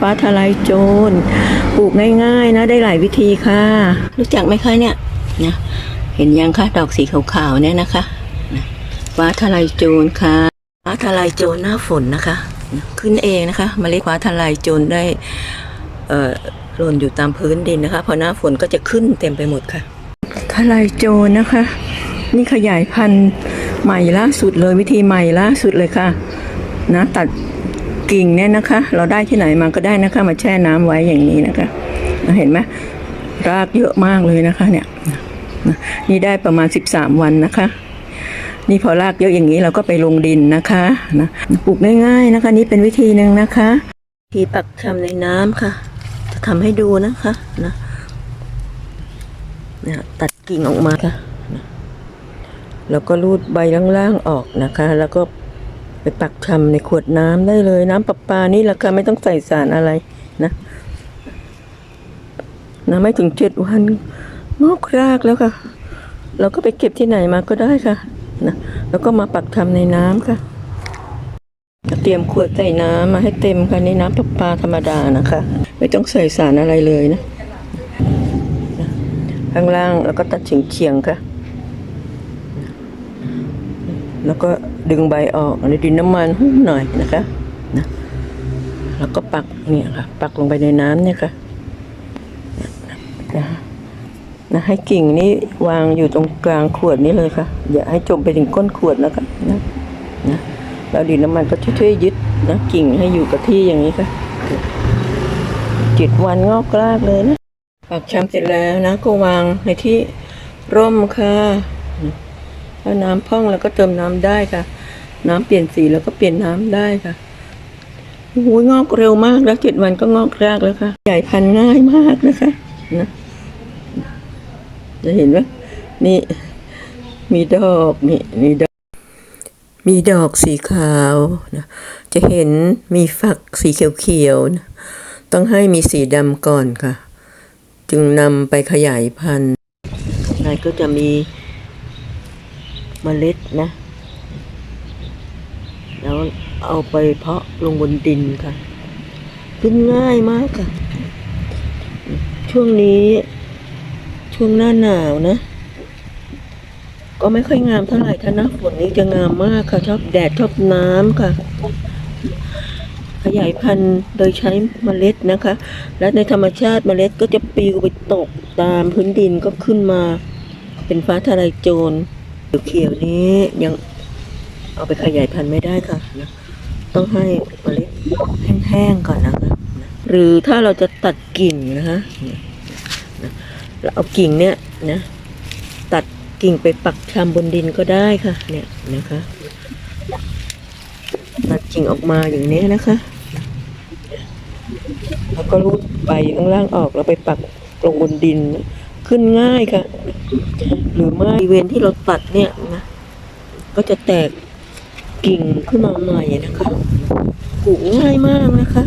ฟ้าทลายโจรปลูกง่ายๆนะได้หลายวิธีค่ะ รู้จักไหมคะเนี่ยนะเห็นยังคะดอกสีขาวๆเนี่ยนะคะนะฟ้าทลายโจรค่ะฟ้าทลายโจรหน้าฝนนะคะ ขึ้นเองนะคะเมล็ดฟ้าทลายโจรได้เอ่อหล่นอยู่ตามพื้นดินนะคะพอหน้าฝนก็จะขึ้นเต็มไปหมดค่ะ ทลายโจรนะคะ นี่ขยายพันธุ์ใหม่ล่าสุดเลยวิธีใหม่ล่าสุดเลยค่ะ นะตัด กิ่งเนี่ยนะคะ เราได้ที่ไหนมาก็ได้นะคะ มาแช่น้ำไว้อย่างนี้นะคะ เห็นไหมรากเยอะมากเลยนะคะ เนี่ยนี่ได้ประมาณ 13 วันนะคะ นี่พอรากเยอะอย่างนี้เราก็ไปลงดินนะคะนะปลูกง่ายๆนะคะ นี่เป็นวิธีหนึ่งนะคะวิธีปักชำในน้ำค่ะ จะทำให้ดูนะคะนะเนี่ยตัดกิ่งออกมาค่ะ แล้วก็รูดใบล่างๆออกนะคะ แล้วก็ ปปักชำในขวดน้ำได้เลย น้ำประปานี่แหละค่ะไม่ต้องใส่สารอะไรนะนะไม่ถึงเจ็ดวันงอกรากแล้วค่ะ เราก็ไปเก็บที่ไหนมาก็ได้ค่ะนะแล้วก็มาปักทำในน้ำค่ะเตรียมขวดใส่น้ำมาให้เต็มค่ะนี่น้ำประปาธรรมดานะคะ ไม่ต้องใส่สารอะไรเลยนะข้างล่างแล้วก็ตัดเฉียงเฉียงๆค่ะ แล้วก็ ดึงใบออกในดินน้ำมันหุ้มหน่อยนะคะนะแล้วก็ปักเนี่ยค่ะ ปักลงไปในน้ำเนี่ยค่ะนะนะให้กิ่งนี้วางอยู่ตรงกลางขวดนี้เลยค่ะ อย่าให้จมไปถึงก้นขวดนะคะนะนะแล้วดินน้ำมันก็ช่วยๆยึดนะกิ่งให้อยู่กับที่อย่างนี้ค่ะจ็ดวันงอกกลากเลยนะปักชำเสร็จแล้วนะก็วางในที่ร่มค่ะถ้าน้ำพ่องแล้วก็เติมน้ำได้ค่ะ น้ำเปลี่ยนสีแล้วก็เปลี่ยนน้ำได้ค่ะโอ้โหงอกเร็วมากแล้วเจ็ดวันก็งอกรากแล้วค่ะ ใหญ่พันธุ์ง่ายมากนะคะนะจะเห็นว่านี่ มีดอกนี่มีดอก มีดอกสีขาวนะจะเห็นมีฝักสีเขียวๆนะต้องให้มีสีดำก่อนค่ะ จึงนำไปขยายพันธุ์นายก็จะมีเมล็ดนะ แล้วเอาไปเพาะลงบนดินค่ะ ขึ้นง่ายมากค่ะ ช่วงนี้ ช่วงหน้าหนาวนะ ก็ไม่ค่อยงามเท่าไหร่ถ้าหน้าฝนนี้จะงามมากค่ะ ชอบแดดชอบน้ำค่ะ ขยายพันธุ์โดยใช้เมล็ดนะคะ และในธรรมชาติเมล็ดก็จะปลิวไปตกตามพื้นดินก็ขึ้นมา เป็นฟ้าทลายโจรเขียวๆนี้ยัง เอาไปขยายพันธุ์ไม่ได้ค่ะนะต้องให้เมล็ดแห้งๆก่อนนะคะนะหรือถ้าเราจะตัดกิ่งนะคะนะเราเอากิ่งเนี้ยนะตัดกิ่งไปปักชำบนดินก็ได้ค่ะ เนี่ยนะคะตัดกิ่งออกมาอย่างนี้นะคะ แล้วก็รูดใบข้างล่างออกแล้วไปปักลงบนดินขึ้นง่ายค่ะ หรือไม่เวณที่เราตัดเนี่ยนะก็จะแตก กิ่งขึ้นมาใหม่นะคะปลูกง่ายมากนะคะ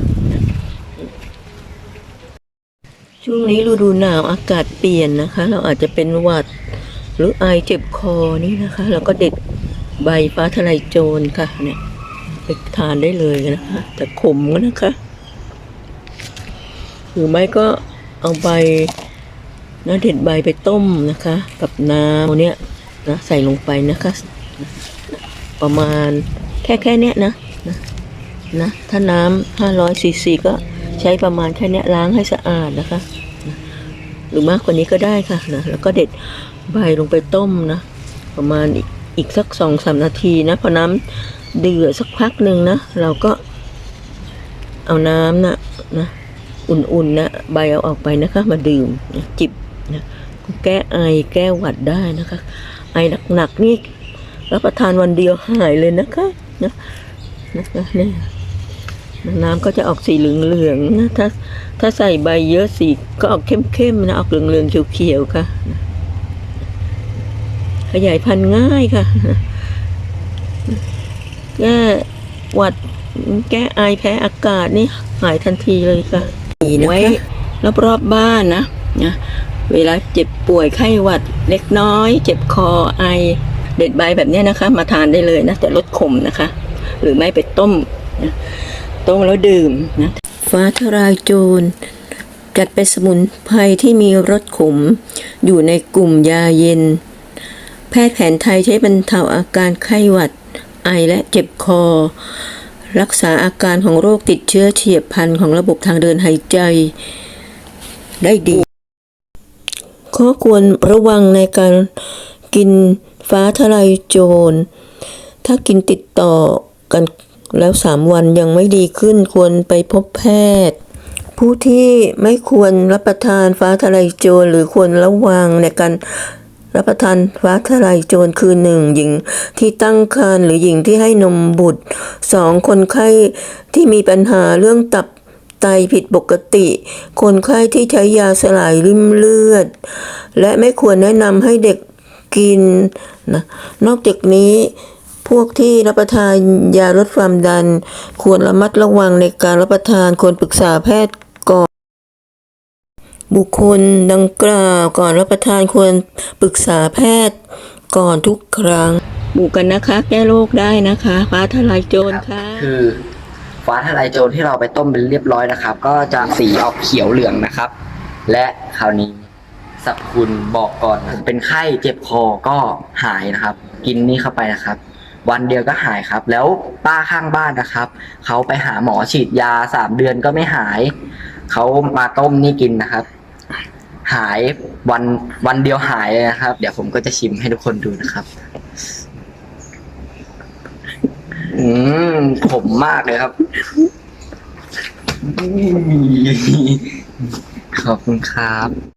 ช่วงนี้ฤดูหนาวอากาศเปลี่ยนนะคะ เราอาจจะเป็นหวัด หรือไอเจ็บคอนี่นะคะเราก็เด็ดใบฟ้าทะลายโจรค่ะเนี่ยไปทานได้เลยนะคะ แต่ขมนะคะ หรือไม่ก็เอาใบนะเด็ดใบไปต้มนะคะ กับน้ำเนี้ยนะใส่ลงไปนะคะ ประมาณแค่แค่เนี้ยนะนะนะถ้าน้ำห้าร้อยซีซีก็ใช้ประมาณแค่เนี้ยล้างให้สะอาดนะคะนะหรือมากกว่านี้ก็ได้ค่ะนะแล้วก็เด็ดใบลงไปต้มนะ ประมาณอีกอีกสักสองสามนาทีนะพอน้ำเดือดสักพักหนึ่งนะ เราก็เอาน้ำนะนะอุ่นๆนะใบเอาออกไปนะคะมาดื่มนะจิบนะแก้ไอแก้หวัดได้นะคะ ไอหนักๆนี่ รับประทานวันเดียวหายเลยนะคะนะนะคะเนี่ยน้ำก็จะออกสีเหลืองๆนะถ้าถ้าใส่ใบเยอะสีก็ออกเข้มๆนะออกเหลืองๆเขียวๆค่ะ ขยายพันธุ์ง่ายค่ะแก้หวัดแก้ไอแพ้อากาศนี่หายทันทีเลยค่ะไว้รอบๆบ้านนะนะเวลาเจ็บป่วยไข้หวัดเล็กน้อย เจ็บคอไอ เด็ดใบแบบนี้นะคะ มาทานได้เลยนะแต่ลดขมนะคะ หรือไม่ไปต้มนะต้มแล้วดื่มนะฟ้าทลายโจรจัดเป็นสมุนไพรที่มีรสขม อยู่ในกลุ่มยาเย็น แพทย์แผนไทยใช้บรรเทาอาการไข้หวัด ไอและเจ็บคอ รักษาอาการของโรคติดเชื้อเฉียบพลันของระบบทางเดินหายใจ ได้ดี ข้อควรระวังในการกิน ฟ้าทลายโจร ถ้ากินติดต่อกันแล้วสามวันยังไม่ดีขึ้นควรไปพบแพทย์ ผู้ที่ไม่ควรรับประทานฟ้าทลายโจรหรือควรระวังในการรับประทานฟ้าทลายโจรคือหนึ่งหญิงที่ตั้งครรภ์หรือหญิงที่ให้นมบุตรสองคนไข้ที่มีปัญหาเรื่องตับไตผิดปกติ คนไข้ที่ใช้ยาสลายริ่มเลือด และไม่ควรแนะนำให้เด็ก กินนะนอกจากนี้พวกที่รับประทานยาลดความดัน ควรระมัดระวังในการรับประทานควรปรึกษาแพทย์ก่อน บุคคลดังกล่าวก่อนรับประทานควรปรึกษาแพทย์ก่อนทุกครั้งบุกกันนะคะ แก้โรคได้นะคะ ฟ้าทลายโจรค่ะคือฟ้าทลายโจรที่เราไปต้มเป็นเรียบร้อยนะครับ ก็จะสีออกเขียวเหลืองนะครับ และคราวนี้ สรรพคุณบอกก่อนเป็นไข้เจ็บคอก็หายนะครับ กินนี่เข้าไปนะครับ วันเดียวก็หายครับ แล้วป้าข้างบ้านนะครับเขาไปหาหมอฉีดยาสามเดือนก็ไม่หายเขามาต้มนี่กินนะครับ หายวันวันเดียวหายเลยนะครับ เดี๋ยวผมก็จะชิมให้ทุกคนดูนะครับ อืมขมมากเลยครับ ขอบคุณครับ